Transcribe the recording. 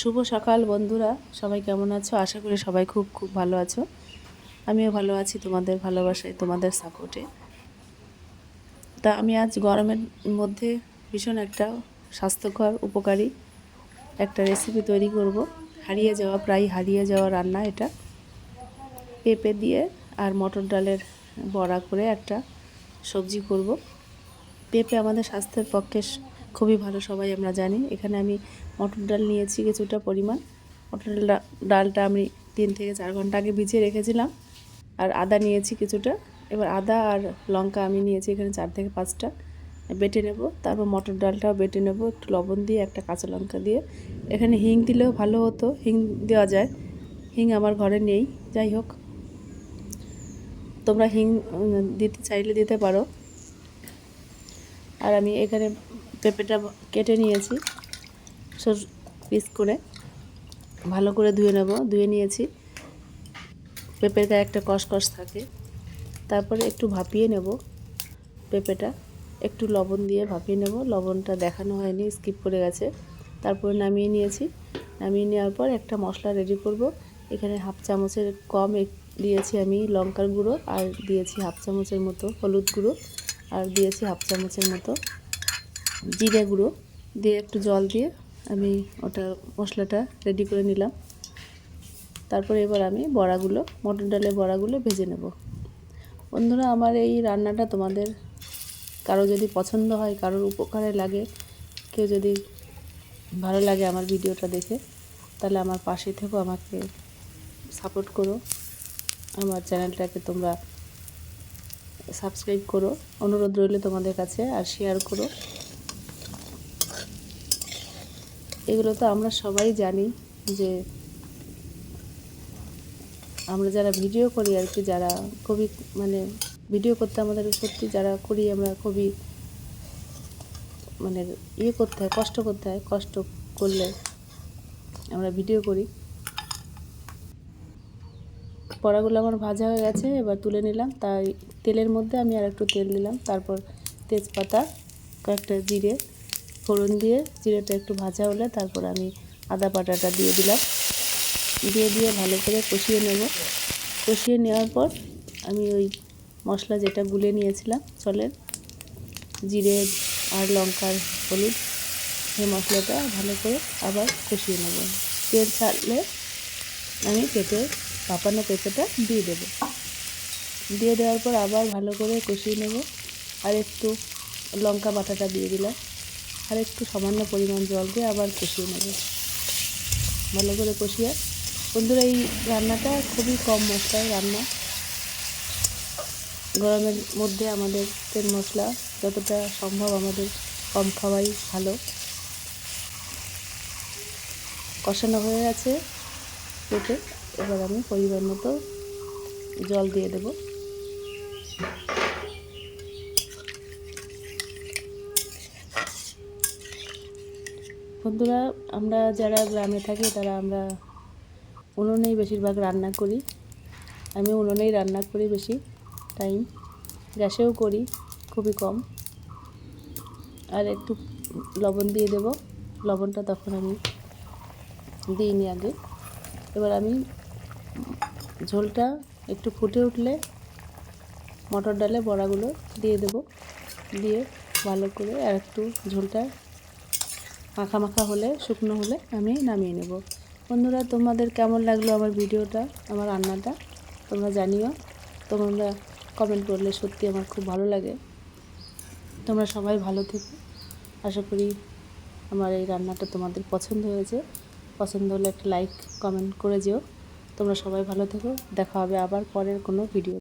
শুভ সকাল বন্ধুরা। সবাই কেমন আছো? আশা করি সবাই খুব খুব ভালো আছো। আমিও ভালো আছি তোমাদের ভালোবাসায়, তোমাদের সাপোর্টে তা আমি আজ গরমের মধ্যে ভীষণ একটা স্বাস্থ্যকর, উপকারী একটা রেসিপি তৈরি করব। হারিয়ে যাওয়া, প্রায় হারিয়ে যাওয়া রান্না এটা। পেঁপে দিয়ে আর মটর ডালের বড়া করে একটা সবজি করব। পেঁপে আমাদের স্বাস্থ্যের পক্ষে খুবই ভালো, সবাই আমরা জানি। এখানে আমি মটর ডাল নিয়েছি কিছুটা পরিমাণ। মটর ডাল ডালটা আমি তিন থেকে চার ঘণ্টা আগে ভিজিয়ে রেখেছিলাম। আর আদা নিয়েছি কিছুটা। এবার আদা আর লঙ্কা আমি নিয়েছি এখানে চার থেকে পাঁচটা। বেটে নেব। তারপর মটর ডালটাও বেটে নেব। একটু লবণ দিয়ে, একটা কাঁচা লঙ্কা দিয়ে। এখানে হিং দিলেও ভালো হতো। হিং দেওয়া যায়। হিং আমার ঘরে নেই। যাই হোক। তোমরা হিং দিতে চাইলে দিতে পারো। আর আমি এখানে পেঁপেটা কেটে নিয়েছি। সর পিস করে। ভালো করে ধুয়ে নেব। ধুয়ে নিয়েছি। পেঁপের গায়ে একটা কসকস থাকে। তারপরে একটু ভাপিয়ে নেব পেঁপেটা। একটু লবণ দিয়ে ভাপিয়ে নেব। লবণটা দেখানো হয়নি স্কিপ করে গেছে। তারপরে নামিয়ে নিয়েছি। নামিয়ে নেওয়ার পর একটা মশলা রেডি করব। এখানে হাফ চামচের কম দিয়েছি আমি লঙ্কার গুঁড়ো আর দিয়েছি হাফ চামচের মতো হলুদ গুঁড়ো। আর দিয়েছি হাফ চামচের মতো জিরে গুঁড়ো দিয়ে একটু জল দিয়ে আমি ওটা মশলাটা রেডি করে নিলাম। তারপরে এবার আমি বড়াগুলো, মটর ডালের বড়াগুলো ভেজে নেব। বন্ধুরা, আমার এই রান্নাটা তোমাদের কারও যদি পছন্দ হয়, কারোর উপকারে লাগে, কেউ যদি ভালো লাগে আমার ভিডিওটা দেখে, তাহলে আমার পাশে থেকেও আমাকে সাপোর্ট করো। আমার চ্যানেলটাকে তোমরা সাবস্ক্রাইব করো। অনুরোধ রইল তোমাদের কাছে আর শেয়ার করো। এগুলো তো আমরা সবাই জানি যে আমরা যারা ভিডিও করি আর কি, যারা খুবই মানে ভিডিও করতে আমাদের সত্যি যারা করি, আমরা খুবই মানে ইয়ে করতে হয়, কষ্ট করতে হয়, কষ্ট করলে আমরা ভিডিও করি। পড়াগুলো আমার ভাজা হয়ে গেছে, এবার তুলে নিলাম। তাই তেলের মধ্যে আমি আর একটু তেল দিলাম, তারপর তেজপাতা, কয়েকটা জিরে ফোড়ন দিয়ে, জিরেটা একটু ভাজা হলে তারপর আমি আদা বাটাটা দিয়ে দিলাম। দিয়ে দিয়ে ভালো করে কষিয়ে নেব। কষিয়ে নেওয়ার পর আমি ওই মশলা যেটা গুলে নিয়েছিলাম চলের জিরে আর লঙ্কার হলুদ সেই মশলাটা ভালো করে আবার কষিয়ে নেব। তেল ছাড়লে আমি পেঁপে, পাপানো পেঁপেটা দিয়ে দেব। দিয়ে দেওয়ার পর আবার ভালো করে কষিয়ে নেব। আর একটু লঙ্কা বাটাটা দিয়ে দিলাম। আর একটু সামান্য পরিমাণ জল দিয়ে আবার কষিয়ে নেব। ভালো করে কষিয়ে। বন্ধুরা, এই রান্নাটা খুবই কম মশলায় রান্না। গরমের মধ্যে আমাদের তেল মশলা যতটা সম্ভব আমাদের কম খাওয়াই ভালো। কষানো হয়ে গেছে পেটে। এবার আমি পরিমাণ মতো জল দিয়ে দেবো। বন্ধুরা, আমরা যারা গ্রামে থাকি, তারা আমরা উনুনেই বেশিরভাগ রান্না করি। আমি উনুনেই রান্না করি বেশি টাইম গ্যাসেও করি, খুবই কম। আর একটু লবণ দিয়ে দেব। লবণটা তখন আমি দিইনি আগে। এবার আমি ঝোলটা একটু ফুটে উঠলে মটর ডালে বড়াগুলো দিয়ে দেব। দিয়ে ভালো করে আর একটু ঝোলটা মাখা মাখা হলে, শুকনো হলে আমি নামিয়ে নেব। বন্ধুরা, তোমাদের কেমন লাগল আমার ভিডিওটা, আমার রান্নাটা? তোমরা জানিও। তোমরা কমেন্ট করলে সত্যি আমার খুব ভালো লাগে। তোমরা সবাই ভালো থেকো। আশা করি আমার এই রান্নাটা তোমাদের পছন্দ হয়েছে। পছন্দ হলে একটা লাইক কমেন্ট করে যেও। তোমরা সবাই ভালো থেকো। দেখা হবে আবার পরের কোনো ভিডিও